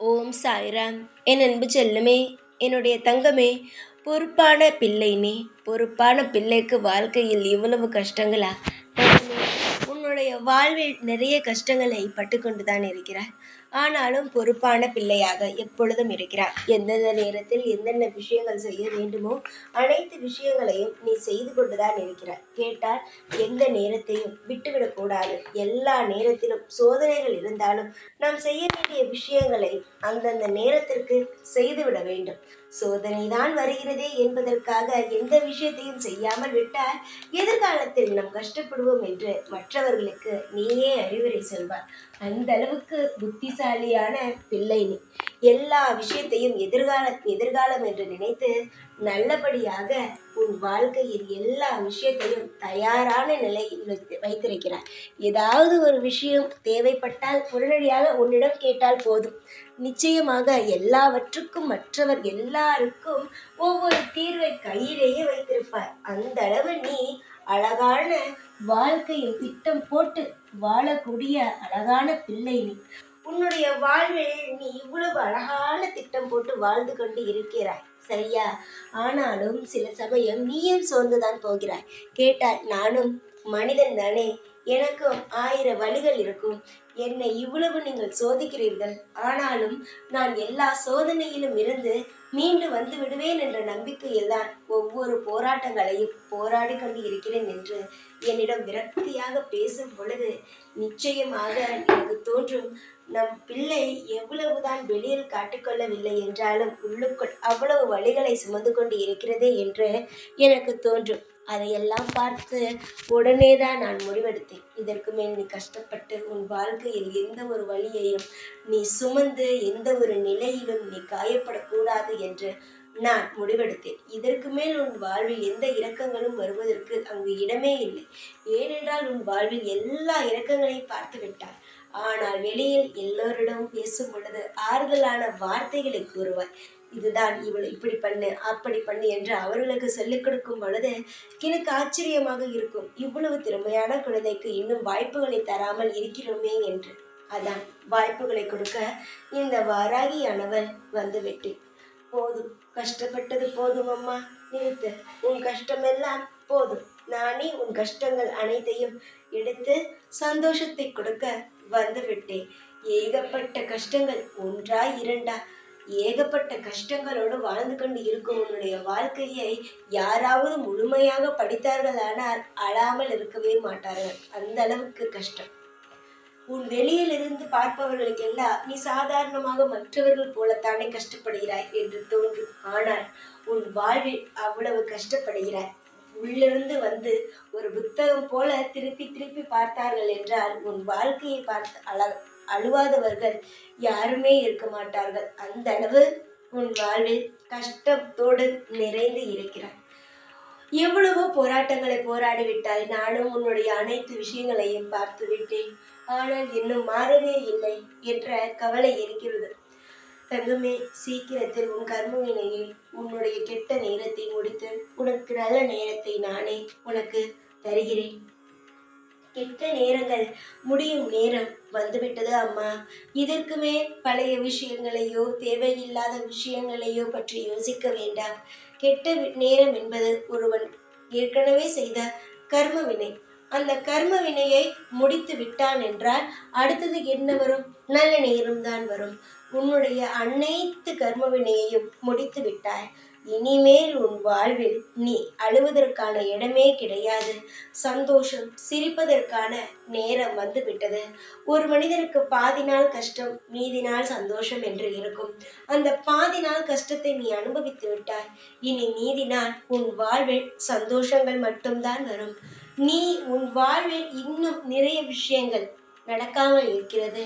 ஓம் சாய்ராம். என் அன்பு செல்லுமே என்னுடைய தங்கமே பொறுப்பான பிள்ளை நீ பொறுப்பான பிள்ளைக்கு வாழ்க்கையில் இவ்வளவு கஷ்டங்களா? உன்னுடைய வாழ்வில் நிறைய கஷ்டங்களை பட்டுக்கொண்டு தான் இருக்கிறார் ஆனாலும் பொறுப்பான பிள்ளையாக எப்பொழுதும் இருக்கிறார். எந்தெந்த நேரத்தில் எந்தெந்த விஷயங்கள் செய்ய வேண்டுமோ அனைத்து விஷயங்களையும் நீ செய்து கொண்டுதான் இருக்கிறார் கேட்டால் எந்த நேரத்தையும் விட்டுவிடக்கூடாது எல்லா நேரத்திலும் சோதனைகள் இருந்தாலும் நாம் செய்ய வேண்டிய விஷயங்களை அந்தந்த நேரத்திற்கு செய்துவிட வேண்டும். சோதனை தான் வருகிறதே என்பதற்காக எந்த விஷயத்தையும் செய்யாமல் விட்டால் எதிர்காலத்தில் நாம் கஷ்டப்படுவோம் என்று மற்றவர்களுக்கு நீயே அறிவுரை சொல்வார் அந்த அளவுக்கு புத்திசாலியான பிள்ளை நீ. எல்லா விஷயத்தையும் எதிர்கால எதிர்காலம் என்று நினைத்து நல்லபடியாக உன் வாழ்க்கையில் எல்லா விஷயத்தையும் தயாரான நிலையில் வைத்து வைத்திருக்கிறார் ஏதாவது ஒரு விஷயம் தேவைப்பட்டால் உடனடியாக உன்னிடம் கேட்டால் போதும். நிச்சயமாக எல்லாவற்றுக்கும் மற்றவர் எல்லாருக்கும் ஒவ்வொரு தீர்வை கையிலேயே வைத்திருப்பார். அந்த அளவு நீ அழகான வாழ்க்கையில் திட்டம் போட்டு வாழக்கூடிய அழகான பிள்ளை நீ. உன்னுடைய வாழ்வில் நீ இவ்வளவு அழகான திட்டம் போட்டு வாழ்ந்து கொண்டு இருக்கிறாய். சரியா? ஆனாலும் சில சமயம் நீயும் சோர்ந்துதான் போகிறாய். கேட்டால் நானும் மனிதன் தானே எனக்கும் ஆயிரம் வழிகள் இருக்கும். என்னை இவ்வளவு நீங்கள் சோதிக்கிறீர்கள். ஆனாலும் நான் எல்லா சோதனையிலும் இருந்து மீண்டு வந்து விடுவேன் என்ற நம்பிக்கையில் தான் ஒவ்வொரு போராட்டங்களையும் போராடி கொண்டு இருக்கிறேன் என்று என்னிடம் விரக்தியாக பேசும் பொழுது நிச்சயமாக எனக்கு தோன்றும் நம் பிள்ளை எவ்வளவுதான் வெளியில் காட்டிக்கொள்ளவில்லை என்றாலும் உள்ளுக்குள் அவ்வளவு வழிகளை சுமந்து கொண்டு இருக்கிறதே என்று எனக்கு தோன்றும். அதையெல்லாம் பார்த்து உடனே தான் நான் முடிவெடுத்தேன். இதற்கு மேல் நீ கஷ்டப்பட்டு உன் வாழ்க்கையில் எந்த ஒரு வழியையும் நீ சுமந்து எந்த ஒரு நிலையிலும் நீ காயப்படக்கூடாது என்று நான் முடிவெடுத்தேன். இதற்கு மேல் உன் வாழ்வில் எந்த இரக்கங்களும் வருவதற்கு அங்கு இடமே இல்லை. ஏனென்றால் உன் வாழ்வில் எல்லா இரக்கங்களையும் பார்த்து விட்டார் ஆனால் வெளியில் எல்லோரிடமும் பேசும் பொழுது ஆறுதலான வார்த்தைகளை கூறுவாய் இதுதான் இவள் இப்படி பண்ணு அப்படி பண்ணு என்று அவர்களுக்கு சொல்லிக் கொடுக்கும் பொழுது எனக்கு ஆச்சரியமாக இருக்கும். இவ்வளவு திறமையான குழந்தைக்கு இன்னும் வாய்ப்புகளை தராமல் இருக்கிறோமே என்று. அதான் வாய்ப்புகளை கொடுக்க இந்த வாராகியானவள் வந்துவிட்டு போதும் கஷ்டப்பட்டது போதும் அம்மா. நிறுத்து உன் கஷ்டமெல்லாம் போதும். நானே உன் கஷ்டங்கள் அனைத்தையும் எடுத்து சந்தோஷத்தை கொடுக்க வந்து விட்டேன் ஏகப்பட்ட கஷ்டங்கள் ஒன்றா இரண்டா. ஏகப்பட்ட கஷ்டங்களோடு வாழ்ந்து கொண்டு இருக்கும் உன்னுடைய வாழ்க்கையை யாராவது முழுமையாக படித்தார்களானால் அழாமல் இருக்கவே மாட்டார்கள். அந்த அளவுக்கு கஷ்டம். உன் வெளியிலிருந்து பார்ப்பவர்களுக்கெல்லாம் நீ சாதாரணமாக மற்றவர்கள் போலத்தானே கஷ்டப்படுகிறாய் என்று தோன்றும். ஆனால் உன் வாழ்வில் அவ்வளவு கஷ்டப்படுகிறாய். உள்ளிருந்து வந்து ஒரு புத்தகம் போல திருப்பி திருப்பி பார்த்தார்கள் என்றால் உன் வாழ்க்கையை பார்த்து அழ அழுவாதவர்கள் யாருமே இருக்க மாட்டார்கள். அந்த அளவு உன் வாழ்வில் கஷ்டத்தோடு நிறைந்து இருக்கிறாய். எவ்வளவோ போராட்டங்களை போராடிவிட்டால் நானும் உன்னுடைய அனைத்து விஷயங்களையும் பார்த்து விட்டேன் ஆனால் இன்னும் மாறவே இல்லை என்ற கவலை இருக்கிறது. தங்கமே சீக்கிரத்தில் உன் கர்ம வினையில் உன்னுடைய கெட்ட நேரத்தை முடித்து உனக்கு நல்ல நேரத்தை நானே உனக்கு தருகிறேன். கெட்ட நேரங்கள் முடியும் நேரம் வந்துவிட்டது அம்மா. இதற்கு மேல் பழைய விஷயங்களையோ தேவையில்லாத விஷயங்களையோ பற்றி யோசிக்க வேண்டாம். கெட்ட வி- நேரம் என்பது ஒருவன் ஏற்கனவே செய்த கர்ம வினை அந்த கர்ம வினையை முடித்து விட்டான் என்றால் அடுத்தது என்ன வரும்? நல்ல நேரம் தான் வரும். உன்னுடைய அனைத்து கர்ம வினையையும் முடித்து விட்டாய். இனிமேல் உன் வாழ்வில் நீ அழுவதற்கான இடமே கிடையாது. சந்தோஷம் சிரிப்பதற்கான நேரம் வந்து விட்டது ஒரு மனிதனுக்கு பாதி நாள் கஷ்டம் மீதி நாள் சந்தோஷம் என்று இருக்கும். அந்த பாதி நாள் கஷ்டத்தை நீ அனுபவித்து விட்டாய். இனி மீதி நாள் உன் வாழ்வில் சந்தோஷங்கள் மட்டும்தான் வரும். நீ உன் வாழ்வில் இன்னும் நிறைய விஷயங்கள் நடக்காமல் இருக்கிறது.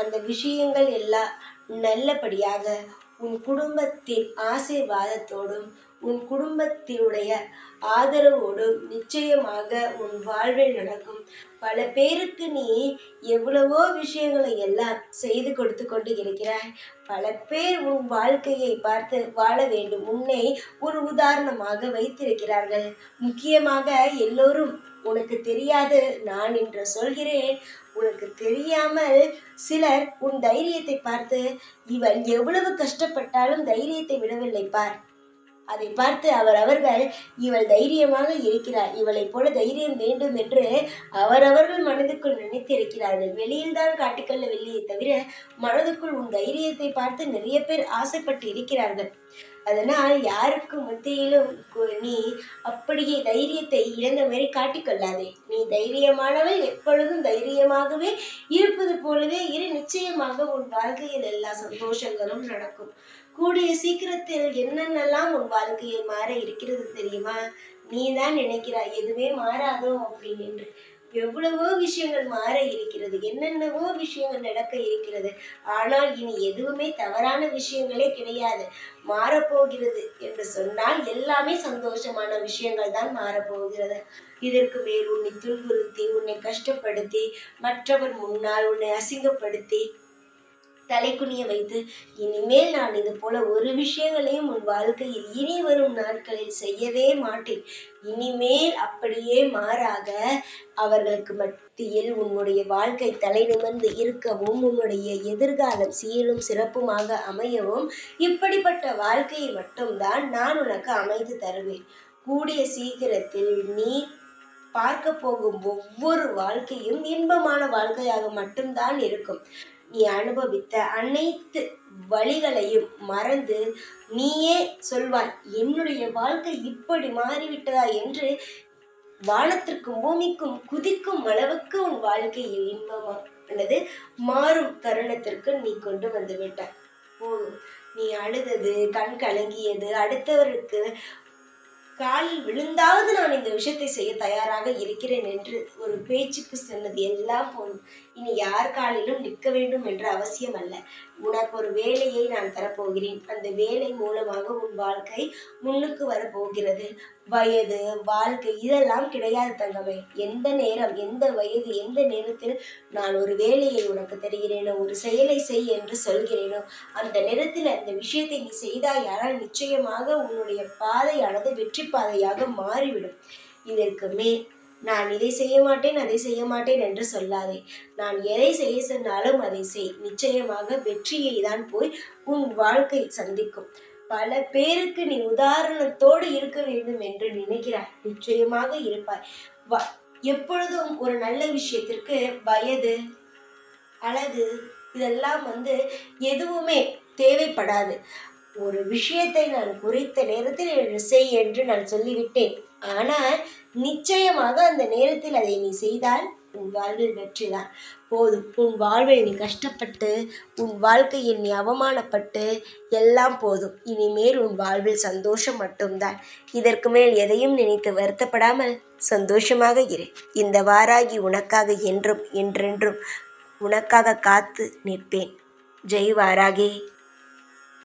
அந்த விஷயங்கள் எல்லாம் நல்லபடியாக உன் குடும்பத்தின் ஆசீர்வாதத்தோடும் உன் குடும்பத்தினுடைய ஆதரவோடும் நிச்சயமாக உன் வாழ்வில் நடக்கும். பல பேருக்கு நீ எவ்வளவோ விஷயங்களை எல்லாம் செய்து கொடுத்து கொண்டு இருக்கிறாய். பல பேர் உன் வாழ்க்கையை பார்த்து வாழ வேண்டும். உன்னை ஒரு உதாரணமாக வைத்திருக்கிறார்கள். முக்கியமாக எல்லோரும் உனக்கு தெரியாது நான் என்று சொல்கிறேன். உனக்கு தெரியாமல் சிலர் உன் தைரியத்தை பார்த்து இவள் எவ்வளவு கஷ்டப்பட்டாலும் தைரியத்தை விடவில்லை பார். அதை பார்த்து அவர் அவர்கள் இவள் தைரியமாக இருக்கிறார் இவளைப் போல தைரியம் வேண்டும் என்று அவரவர்கள் மனதுக்குள் நினைத்திருக்கிறார்கள். வெளியில் தான் காட்டிக்கொள்ளவில்லையே தவிர மனதுக்குள் உன் தைரியத்தை பார்த்து நிறைய பேர் ஆசைப்பட்டு இருக்கிறார்கள். அதனால் யாருக்கு மத்தியிலும் நீ அப்படியே தைரியத்தை இழந்த மாதிரி காட்டிக்கொள்ளாதே நீ தைரியமானவள் எப்பொழுதும் தைரியமாகவே இருப்பது போலவே இரு நிச்சயமாக உன் வாழ்க்கையில் எல்லா சந்தோஷங்களும் நடக்கும். கூடிய சீக்கிரத்தில் என்னென்னலாம் உன் வாழ்க்கையில் மாற இருக்கிறது தெரியுமா? நீ தான் நினைக்கிறாய் எதுவுமே மாறாதோ அப்படின்னு என்று. எவ்வளவோ விஷயங்கள் மாற இருக்கிறது என்னென்னவோ விஷயங்கள் நடக்க இருக்கிறது. ஆனால் இனி எதுவுமே தவறான விஷயங்களே கிடையாது. மாறப்போகிறது என்று சொன்னால் எல்லாமே சந்தோஷமான விஷயங்கள் தான் மாறப்போகிறது இதற்கு மேல் உன்னை துன்புறுத்தி உன்னை கஷ்டப்படுத்தி மற்றவர் முன்னால் உன்னை அசிங்கப்படுத்தி தலைக்குனிய வைத்து இனிமேல் நான் இது போல ஒரு விஷயங்களையும் உன் வாழ்க்கையில் இனி வரும் நாட்களில் செய்யவே மாட்டேன். இனிமேல் அப்படியே மாறாக அவர்களுக்கு மத்தியில் உன்னுடைய வாழ்க்கை தலை நிமிர்ந்து இருக்கவும் உன்னுடைய எதிர்காலம் சீரும் சிறப்புமாக அமையவும் இப்படிப்பட்ட வாழ்க்கையை மட்டும்தான் நான் உனக்கு அமைத்து தருவேன். கூடிய சீக்கிரத்தில் நீ பார்க்க போகும் ஒவ்வொரு வாழ்க்கையும் இன்பமான வாழ்க்கையாக மட்டும்தான் இருக்கும். நீ அனுபவித்த அனைத்து வழிகளையும் மறந்து நீயே சொல்வாய் என்னுடைய வாழ்க்கை இப்படி மாறிவிட்டதா என்று வானத்திற்கும் பூமிக்கும் குதிக்கும் அளவுக்கு உன் வாழ்க்கையில் அல்லது மாறும் தருணத்திற்கு நீ கொண்டு வந்து விட்டாய். போதும் நீ அழுதது கண் கலங்கியது அடுத்தவருக்கு காலில் விழுந்தாவது நான் இந்த விஷயத்தை செய்ய தயாராக இருக்கிறேன் என்று ஒரு பேச்சுக்கு சொன்னது எல்லாம் போதும். இனி யார் காலிலும் நிற்க வேண்டும் என்ற அவசியம் அல்ல உனக்கு ஒரு வேலையை நான் தரப்போகிறேன். அந்த வேலை மூலமாக உன் வாழ்க்கை முன்னுக்கு வரப்போகிறது. வயது வாழ்க்கை இதெல்லாம் கிடையாது தங்கமே. எந்த நேரம் எந்த வயது எந்த நேரத்தில் நான் ஒரு வேலையை உனக்கு தருகிறேனோ ஒரு செயலை செய் என்று சொல்கிறேனோ அந்த நேரத்தில் அந்த விஷயத்தை நீ செய்தாயானால் நிச்சயமாக உன்னுடைய பாதையானது வெற்றி பாதையாக மாறிவிடும். இதற்கு மேல் நான் இதை செய்ய மாட்டேன் அதை செய்ய மாட்டேன் என்று சொல்லாதே. நான் எதை செய்ய சொன்னாலும் அதை செய். நிச்சயமாக வெற்றியை தான் போய் உன் வாழ்க்கை சந்திக்கும். பல பேருக்கு நீ உதாரணத்தோடு இருக்க வேண்டும் என்று நினைக்கிறாய். நிச்சயமாக இருப்பாய். வ- எப்பொழுதும் ஒரு நல்ல விஷயத்திற்கு வயது அழகு இதெல்லாம் வந்து எதுவுமே தேவைப்படாது. ஒரு விஷயத்தை நான் குறித்த நேரத்தில் செய் என்று நான் சொல்லிவிட்டேன். ஆனால் நிச்சயமாக அந்த நேரத்தில் அதை நீ செய்தால் உன் வாழ்வில் வெற்றிதான் போதும் உன் வாழ்வில் நீ கஷ்டப்பட்டு உன் வாழ்க்கையில் நீ அவமானப்பட்டு எல்லாம் போதும். இனிமேல் உன் வாழ்வில் சந்தோஷம் மட்டும்தான். இதற்கு மேல் எதையும் நினைத்து வருத்தப்படாமல் சந்தோஷமாக இரு. இந்த வாராகி உனக்காக என்றும் என்றென்றும் உனக்காக காத்து நிற்பேன். ஜெய் வாராகி.